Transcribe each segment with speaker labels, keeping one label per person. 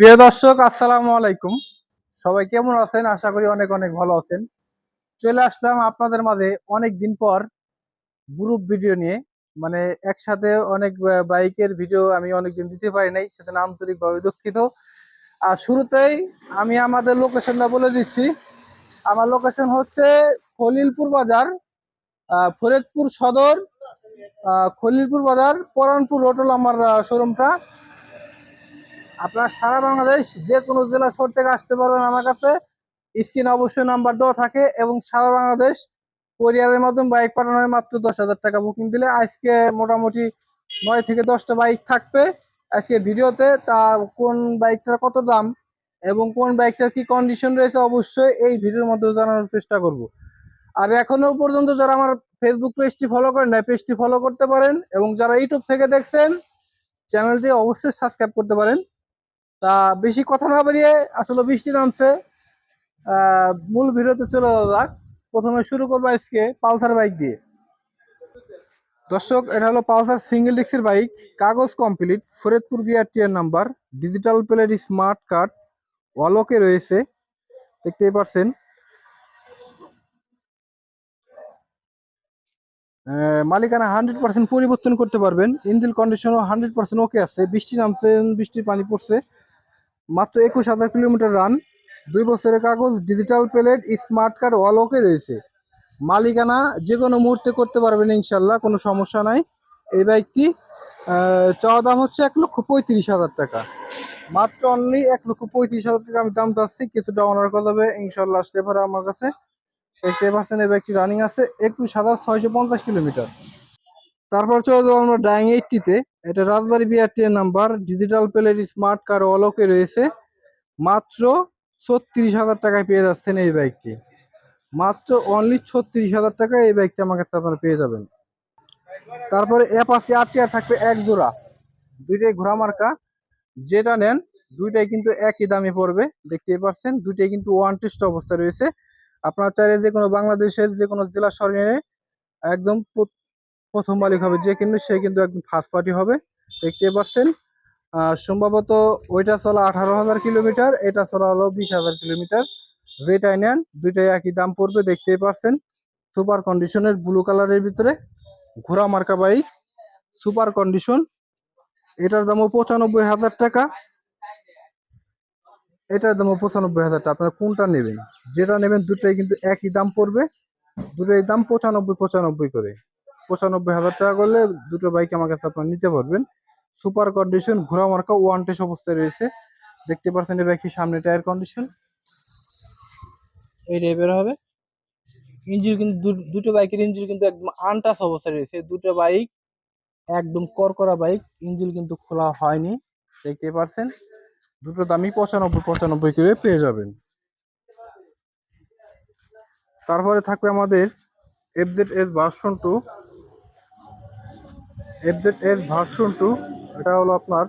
Speaker 1: প্রিয় দর্শক, আসসালামু আলাইকুম। সবাই কেমন আছেন? আশা করি অনেক অনেক ভালো আছেন। চলে আসলাম আপনাদের মাঝে অনেক দিন পর গ্রুপ ভিডিও নিয়ে। মানে একসাথে অনেক বাইকের ভিডিও আমি অনেকদিন দিতে পারি নাই, সেজন্য আন্তরিকভাবে দুঃখিত। আর শুরুতেই আমি আমাদের লোকেশনটা বলে দিচ্ছি। আমার লোকেশন হচ্ছে খলিলপুর বাজার ফরিদপুর সদর খলিলপুর বাজার, পরানপুর রোড হলো আমার শোরুমটা আপনারা সারা বাংলাদেশ যে কোনো জেলা শহর থেকে আসতে পারবেন আমার কাছে। স্ক্রিনে অবশ্যই নাম্বার দেওয়া থাকে এবং সারা বাংলাদেশ কোরিয়ারের মাধ্যমে বাইক পাঠানো মাত্র দশ হাজার টাকা বুকিং দিলে আজকে মোটামুটি নয় থেকে দশটা বাইক থাকবে। আজকে ভিডিওতে তা কোন বাইকটার কত দাম এবং কোন বাইকটার কি কন্ডিশন রয়েছে অবশ্যই এই ভিডিওর মধ্যে জানানোর চেষ্টা করব। আর এখনও পর্যন্ত যারা আমার ফেসবুক পেজটি ফলো করেন না পেজটি ফলো করতে পারেন এবং যারা ইউটিউব থেকে দেখছেন চ্যানেলটি অবশ্যই সাবস্ক্রাইব করতে পারেন। তা বেশি কথা না বেরিয়ে আসলে বৃষ্টি নামছে। মূল ভিডিওতে চলে যাক। প্রথমে শুরু করব আজকে পালসার বাইক দিয়ে। দর্শক, এটা হলো পালসার সিঙ্গেল ডিক্সের বাইক, কাগজ complete, Faridpur BRTR number, digital plate, smart card, ওয়ালকে রয়েছে। দেখতেই পারছেন। মালিকানা হান্ড্রেড পার্সেন্ট পরিবর্তন করতে পারবেন। ইঞ্জিন কন্ডিশনও হান্ড্রেড পার্সেন্ট ওকে আছে। বৃষ্টি নামছে, বৃষ্টির পানি পড়ছে। মাত্র একুশ হাজার কিলোমিটার রান দুই বছরের কাগজ digital plate smart card all okay রয়েছে। মালিকানা যে কোনো মুহূর্তে করতে পারবেন ইনশাল্লাহ, কোনো সমস্যা নাই। এই বাইকটি চাওয়া দাম হচ্ছে এক লক্ষ পঁয়ত্রিশ হাজার টাকা। মাত্র অনলি এক লক্ষ পঁয়ত্রিশ হাজার টাকা আমি দাম চাচ্ছি, কিছুটা অনার করা যাবে ইনশাল্লাহ আসতে পারে আমার কাছে। দেখতে পাচ্ছেন এই বাইকটি রানিং আছে, একুশ হাজার ছয়শো পঞ্চাশ কিলোমিটার। তারপর চলে যাব আমরা ডাইং এইটটিতে এটা রাজবাড়ি বিআরটি এর number digital plate smart card অলকে রয়েছে। মাত্র ছত্রিশ হাজার টাকায় পেয়ে যাচ্ছেন এই বাইকটি মাত্র অনলি ছত্রিশ হাজার টাকায় এই বাইকটি আমার কাছে আপনারা পেয়ে যাবেন। তারপরে অ্যাপাসি আর টিআর থাকবে এক জোড়া। দুইটাই ঘোড়া মার্কা। যেটা নেন, দুইটাই কিন্তু একই দামে পড়বে। দেখতেই পাচ্ছেন, দুইটাই কিন্তু ওয়ান টেস্ট অবস্থা রয়েছে। আপনারা চাইলে যে কোনো বাংলাদেশের, যে কোনো জেলা শহরে একদম প্রথম মালিক হবে যে কিনবে, সে কিন্তু একদম ফার্স্ট পার্টি হবে। দেখতে পাচ্ছেন। সম্ভবত ওইটা চলা আঠারো হাজার কিলোমিটার, এটা চলা হলো বিশ হাজার কিলোমিটার। যেটাই নেন, দুইটাই একই দাম পড়বে, দেখতেই পাচ্ছেন। সুপার কন্ডিশনের ব্লু কালারের ভিতরে ঘোড়া মার্কা বাইক, সুপার কন্ডিশন। এটার দামও পঁচানব্বই হাজার টাকা। এটার দামও পঁচানব্বই হাজার টাকা। আপনারা কোনটা নেবেন? যেটা নেবেন, দুটোই কিন্তু একই দাম পড়বে। দুটোই দাম পঁচানব্বই পঁচানব্বই করে। পঁচানব্বই হাজার টাকা করলে দুটো বাইক আমার কাছে আপনারা নিতে পারবেন। সুপার কন্ডিশন ঘোরা মার্কা ওয়ান টেস অবস্থায় রয়েছে। দেখতে পাচ্ছেন এই বাইকটির সামনে টায়ার কন্ডিশন এই টাইপের হবে। ইঞ্জিন কিন্তু দুটো বাইকের ইঞ্জিন কিন্তু একদম আনটাস অবস্থায় রয়েছে। দুটো বাইক একদম করকরা বাইক ইঞ্জিন কিন্তু খোলা হয়নি। দেখতে পাচ্ছেন, দুটো দামই পঁচানব্বই পঁচানব্বই করে পেয়ে যাবেন। তারপরে থাকবে আমাদের FZ S version two FZ version two এটা হলো আপনার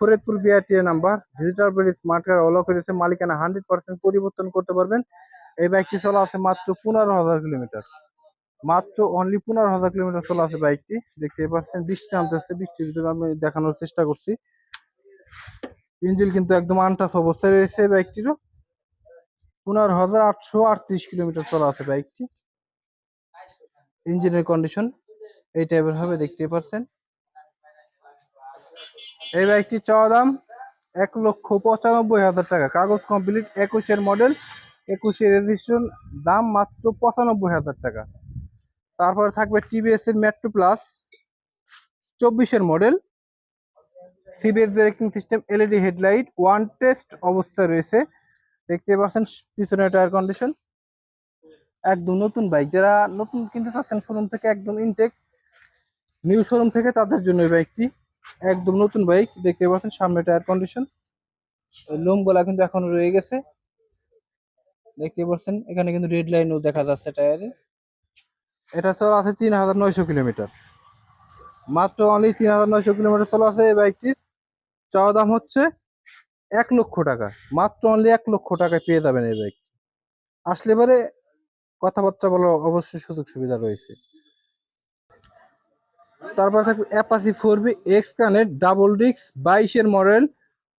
Speaker 1: ফরিদপুর বিআরটিএ নাম্বার ডিজিটাল বেড স্মার্ট কার্ড অল করেছে মালিকানা হান্ড্রেড পার্সেন্ট পরিবর্তন করতে পারবেন। এই বাইকটি চলা আছে মাত্র পনেরো হাজার কিলোমিটার। মাত্র অনলি পনেরো হাজার কিলোমিটার চলা আছে বাইকটি দেখতে পাচ্ছেন, বৃষ্টি নামতেছে বৃষ্টির ভিতরে আমি দেখানোর চেষ্টা করছি। ইঞ্জিন কিন্তু একদম আনটাস অবস্থায় রয়েছে বাইকটিরও পনেরো হাজার আটশো আটত্রিশ কিলোমিটার চলা আছে বাইকটি ইঞ্জিনের কন্ডিশন এই টাইপের হবে দেখতে পাচ্ছেন এই বাইকটি চাওয়া দাম এক লক্ষ পঁচানব্বই হাজার টাকা। কাগজ কমপ্লিট একুশের মডেল একুশে রেজিস্ট্রেশন দাম মাত্র পঁচানব্বই হাজার টাকা। তারপরে থাকবে টিভিএস এর মেট্রো প্লাস চব্বিশের model CBS braking system LED headlight one test অবস্থায় রয়েছে। দেখতে পাচ্ছেন পিছনে টায়ার কন্ডিশন একদম নতুন বাইক যারা নতুন কিনতে চাচ্ছেন শোরুম থেকে একদম ইনটেক নিউ শোরুম থেকে তাদের জন্য এই বাইকটি। একদম নতুন বাইক, দেখতে পাচ্ছেন সামনে টায়ার কন্ডিশন। লোম গলা কিন্তু এখনও রয়ে গেছে। দেখতে পাচ্ছেন, এখানে কিন্তু রেড লাইনও দেখা যাচ্ছে টায়ারে। এটা চলা আছে তিন হাজার নয়শো কিলোমিটার। মাত্র অনলি তিন হাজার নয়শো কিলোমিটার চলা আছে এই বাইকটির। চাওয়া দাম হচ্ছে এক লক্ষ টাকা। মাত্র অনলি এক লক্ষ টাকায় পেয়ে যাবেন এই বাইক আসলে পরে কথাবার্তা বলার অবশ্যই সুযোগ সুবিধা রয়েছে। তারপর থাকবে Apache four V X connect double ডিক্স বাইশের model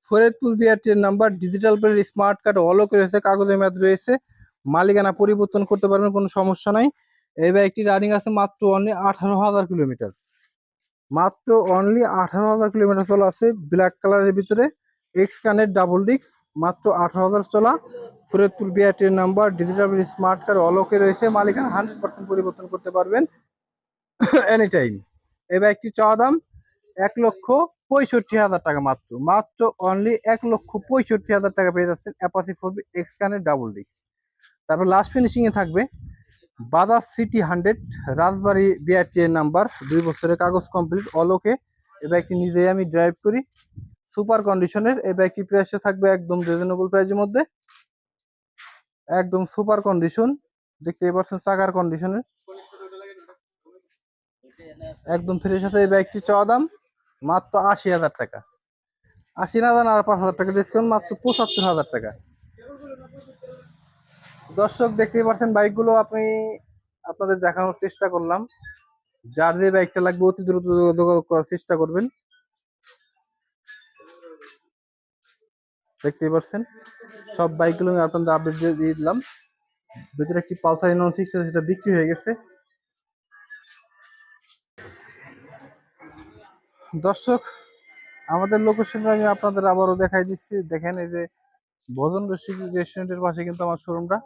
Speaker 1: Faridpur বিআরটির number digital plate smart card অলক রয়েছে, কাগজের মেয়াদ রয়েছে। মালিকানা পরিবর্তন করতে পারবেন, কোনো সমস্যা নাই। এই বাইকটি রানিং আছে মাত্র অনলি আঠারো হাজার কিলোমিটার। মাত্র অনলি আঠারো হাজার কিলোমিটার চলা আছে ব্ল্যাক কালারের ভিতরে। এক্স কানের ডাবল ডিস্ক মাত্র আঠারো হাজার চলা। ফরিদপুর বিআরটির নাম্বার ডিজিটাল স্মার্ট কার্ড অলকে রয়েছে। মালিকানা হান্ড্রেড পার্সেন্ট পরিবর্তন করতে পারবেন। এনি টাইম এই বাইকটি চাওয়া দাম এক লক্ষ পঁয়ষট্টি হাজার টাকা মাত্র। মাত্র অনলি এক লক্ষ পঁয়ষট্টি হাজার টাকা পেয়ে যাচ্ছেন অ্যাপাসি ফোর বি এক্স কানের ডাবল ডিস্ক তারপর লাস্ট ফিনিশিংয়ে থাকবে Bajaj CT hundred Rajbari BRT number দুই বছরের কাগজ কমপ্লিট অলোকে এই বাইকটি নিজেই আমি ড্রাইভ করি সুপার কন্ডিশনের এই বাইকটি প্রাইসে থাকবে একদম রিজনেবল প্রাইসের মধ্যে। একদম সুপার কন্ডিশন দেখতেই পাচ্ছেন চাকার কন্ডিশনের একদম ফ্রেশ আছে এই বাইকটি চাওয়া দাম মাত্র আশি হাজার টাকা। আশি না হাজার আর পাঁচ হাজার টাকা ডিসকাউন্ট মাত্র পঁচাত্তর হাজার টাকা। দর্শক, দেখতেই পাচ্ছেন বাইকগুলো আপনি আপনাদের দেখানোর চেষ্টা করলাম। যার যে বাইকটা লাগবে অতি দ্রুত যোগাযোগ করার চেষ্টা করবেন। দেখতেই পাচ্ছেন, সব বাইকগুলো আপনাদের আপডেট দিয়ে দিলাম। ভিতরে একটি পালসার নন সিক্স সেটা বিক্রি হয়ে গেছে। দর্শক, আমাদের লোকেশনটা আমি আপনাদের আবারও দেখাই দিচ্ছি। দেখেন এই যে ভোজন রসিক রেস্টুরেন্টের পাশে কিন্তু আমার শোরুমটা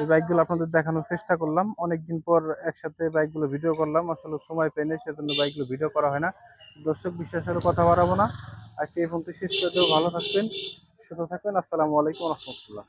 Speaker 1: এই বাইকগুলো আপনাদের দেখানোর চেষ্টা করলাম। অনেকদিন পর একসাথে বাইকগুলো ভিডিও করলাম। আসলে সময় পেয়ে সেজন্য বাইকগুলো ভিডিও করা হয় না। দর্শক বিশ্বাসের কথা বাড়াবো না। আজকে এই পর্যন্ত শেষ করে ভালো থাকবেন, সুস্থ থাকবেন। আসসালামু আলাইকুম রহমতুল্লাহ।